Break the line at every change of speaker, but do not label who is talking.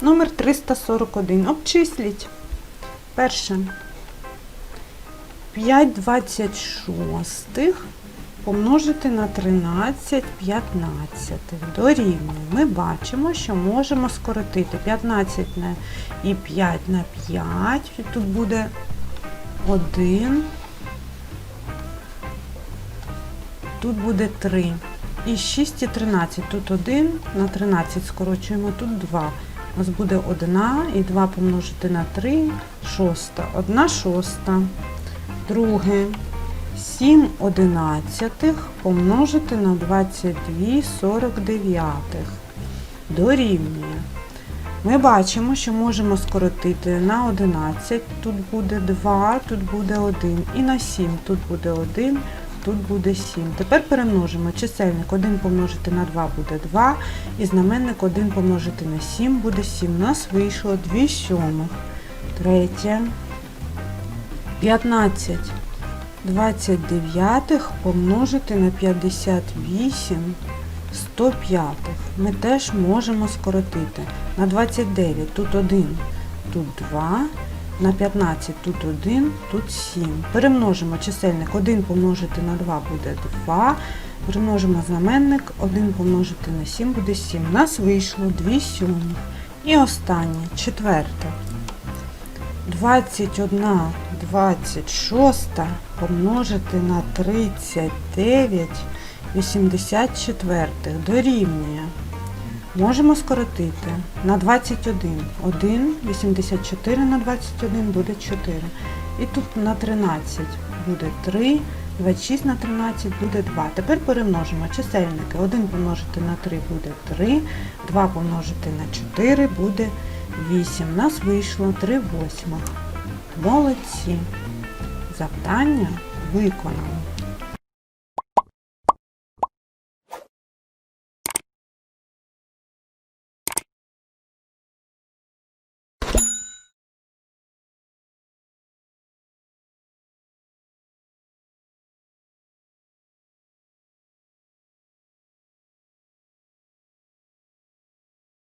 Номер 341. Обчисліть. Перше. 5 26 помножити на 13 15 дорівнює. Ми бачимо, що можемо скоротити 15 на і 5 на 5. Тут буде 1. Тут буде 3. І 6 і 13. Тут 1 на 13 скорочуємо, тут 2. У нас буде 1 і 2 помножити на 3, шоста. 1 шоста. Друге. 7 одинадцятих помножити на 22 49 дорівнює. Ми бачимо, що можемо скоротити на 11, тут буде 2, тут буде 1, і на 7, тут буде 1, тут буде 7. Тепер перемножимо чисельник 1 помножити на 2 буде 2, і знаменник 1 помножити на 7 буде 7. У нас вийшло 2 сьомих. Третє. 15 29 помножити на 58 105. Ми теж можемо скоротити. На 29 тут 1, тут 2, на 15 тут 1, тут 7. Перемножимо чисельник 1 помножити на 2 буде 2. Перемножимо знаменник 1 помножити на 7 буде 7. У нас вийшло 2 сьомих. І останнє, четверте. 21 26 помножити на 39 84 дорівнює. Можемо скоротити на 21. 1, 84 на 21 буде 4. І тут на 13 буде 3, 26 на 13 буде 2. Тепер перемножимо чисельники. 1 помножити на 3 буде 3, 2 помножити на 4 буде 8. У нас вийшло 3 восьмих. Молодці. Завдання виконано.